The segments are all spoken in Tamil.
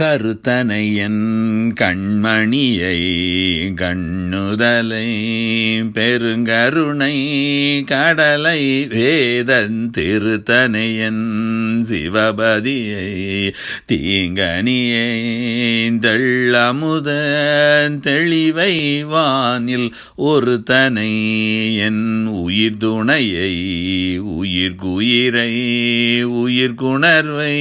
கருத்தனையன் கண்மணியை கண்ணுதலை பெருங்கருணை கடலை வேதன் திருத்தனையன் சிவபதியை தீங்கனியை தெள்ளமுத தெளிவை வானில் ஒரு தனை என் உயிர் துணையை உயிர்குயிரை உயிர்குணர்வை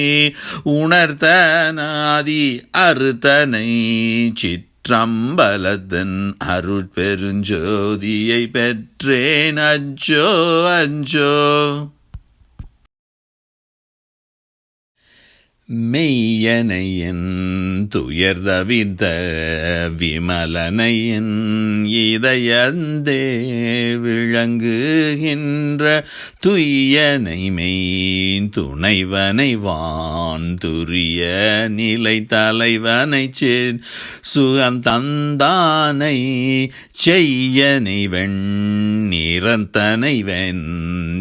உணர்த்தனாதி ஆதி அறுத்தனை சிற்றம்பலத்தன் அருட்பெருஞ்சோதியை பெற்றேன். அச்சோ அஞ்சோ. மெய்யனையன் துயர்தவித்த விமலனையன் இதயந்தே விளங்குகின்ற துய்யனை மெய் துணைவனை வான் துரிய நிலை தலைவனை சேர் சுகம் தந்தானை செய்யனை வெண் நிறந்தனை வெண்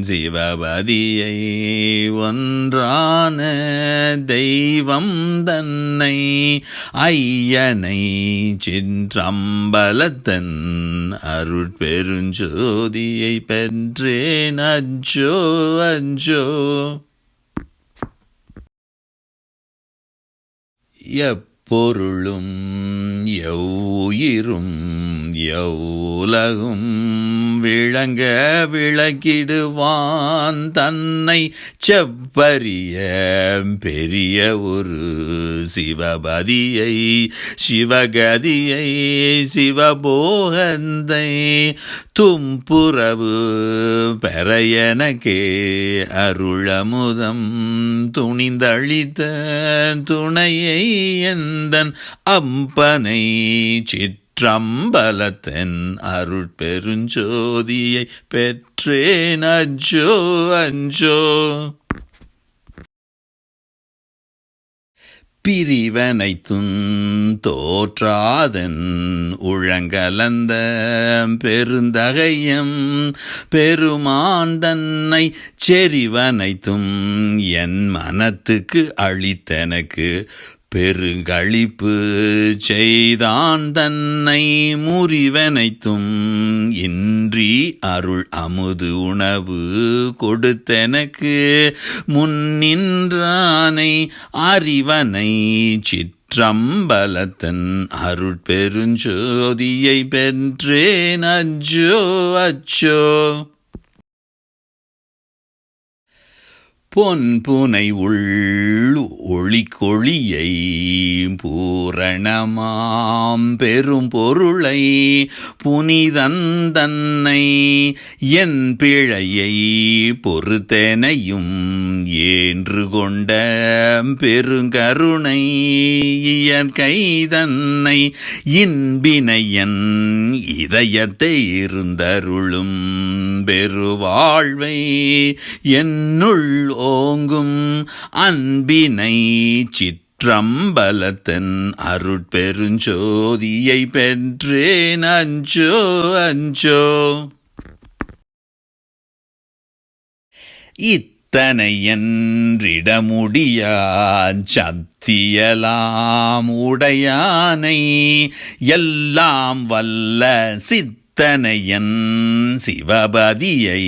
சிவபதியை ஒன்றான தெய்வம் தன்னை ஐயனை சிற்றம்பலத்தன் அருட்பெருஞ்சோதியை பெற்றேன். அஞ்சோ அஞ்சோ. எப்பொருளும் எவ்வுயிரும் எவ்வுலகும் விளங்க விளக்கிடுவான் தன்னை செப்பரிய பெரிய ஒரு சிவபதியை சிவகதியை சிவபோகந்தை தும்புறவு பெற எனக்கே அருளமுதம் துணிந்தழித்த துணையை எந்தன் அம்பனை ட்ரம்பலத்தன் அருள் பெருஞ்சோதியை பெற்றேன். அஞ்சோ அஞ்சோ. பிரிவனைத்தும் தோற்றாதன் உழங்கலந்த பெருந்தகையம். பெருமான் தன்னை செறிவனைத்தும் என் மனத்துக்கு அளித்தனக்கு பெருங்களிப்பு செய்தான் தன்னை முறிவனைத்தும் இன்றி அருள் அமுது உணவு கொடுத்தனக்கு முன்னின்றானை அறிவனை சிற்றம்பலத்தன் அருட்பெருஞ்சோதியை பெற்றேன். அச்சோ அச்சோ. பொன்புனை உள் ஒளிக்கொளியை பூரணமாம் பெரும் பொருளை புனிதந்தன்னை என் பிழையை பொறுத்தனையும் ஏன்று கொண்ட பெருங்கருணை இயற்கை தன்னை இன்பினையன் இதயத்தை இருந்தருளும் பெருவாழ்வை என்னுள் ஓங்கும் அன்பினை சிற்றம்பலத்தன் அருட்பெருஞ்சோதியை பெற்றேன். அஞ்சோ அஞ்சோ. இத்தனையன்றிடமுடியா சத்தியலாம் உடையானை. எல்லாம் வல்ல சித்த சித்தனையன் சிவபதியை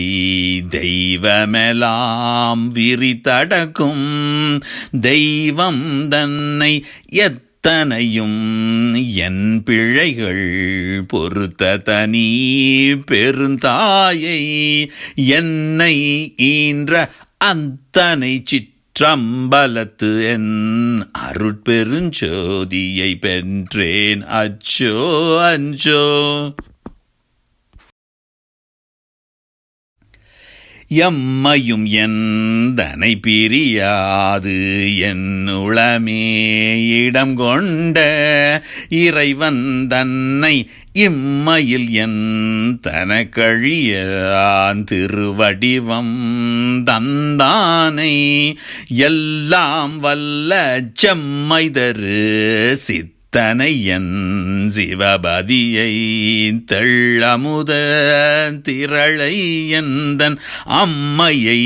தெய்வமெலாம் விரித்தடக்கும். தெய்வம் தன்னை எத்தனையும் என் பிழைகள் பொறுத்த தனி பெருந்தாயை. என்னை ஈன்ற அத்தனை சிற்றம்பலத்து என் அருட்பெருஞ்சோதியை பெற்றேன். அச்சோ அஞ்சோ. எம்மையும் எந்தனை பிரியாது? என்னுளமே இடம் கொண்ட இறைவன் தன்னை இம்மையில் என் தனக்கழியான் திருவடிவம் தந்தானை? எல்லாம் வல்ல செம்மைதரு சித்த தனையன் சிவபதியை தெள்ளமுத திரளை எந்தன் அம்மையை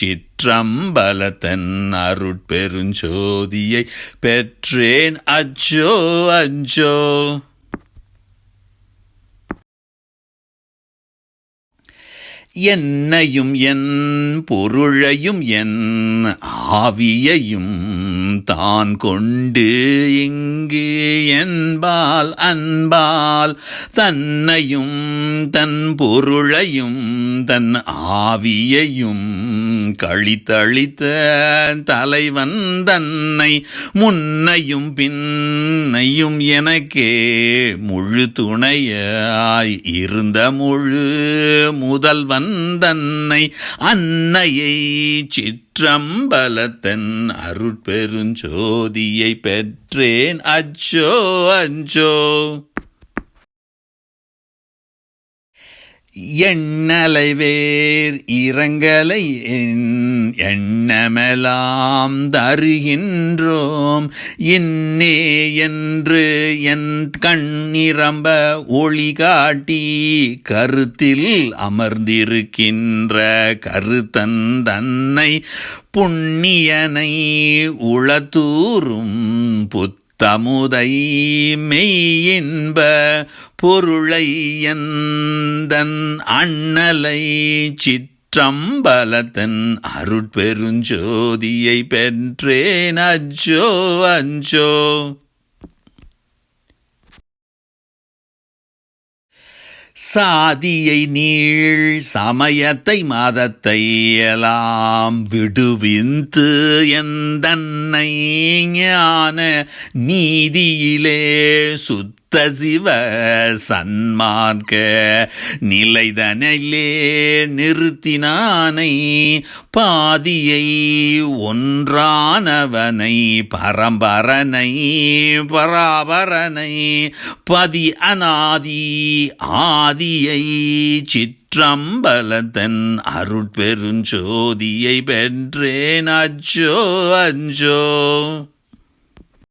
சிற்றம்பலத்தன் அருட்பெருஞ்சோதியை பெற்றேன். அச்சோ அச்சோ. என்னையும் என் பொருளையும் என் ஆவியையும் தான் கொண்டு இங்கு என்பால் அன்பால் தன்னையும் தன் பொருளையும் தன் ஆவியையும் கழித்தளித்த தலைவன் தன்னை முன்னையும் பின்னையும் எனக்கே முழு துணையாய் இருந்த முழு முதல்வன் தன்னை அன்னையை சிற்றம்பலத்தன் அருட்பெருஞ்சோதியை பெற்றேன். அச்சோ அச்சோ எண்ணலை வேர் இரங்கலை என் எண்ணமெலாம் தருகின்றோம். இன்னே என்று என் கண்ணிரம்ப ஒளி காட்டி கருத்தில் அமர்ந்திருக்கின்ற கருத்தன் தன்னை புண்ணியனை உளத்தூரும் புத் தமுதை மெய்யின்ப பொருளை எந்தன் அண்ணலை சிற்றம்பலத்தன் அருட்பெருஞ்சோதியை பெற்றேன் அஜோ அஞ்சோ. சாதியை நீள் சமயத்தை மதத்தை எல்லாம் விடுவிந்து எந்தன்னை ஞான நீதியிலே சுத்த சிவ சன்மார்க்க நிலைதனிலே நிறுத்தினானை பாதியை ஒன்றானவனை பரம்பரனை பராபரனை பதி அநாதி ஆதியை சிற்றம்பலத்தன் அருட்பெருஞ்சோதியை பெற்றேன் அச்சோ அஞ்சோ.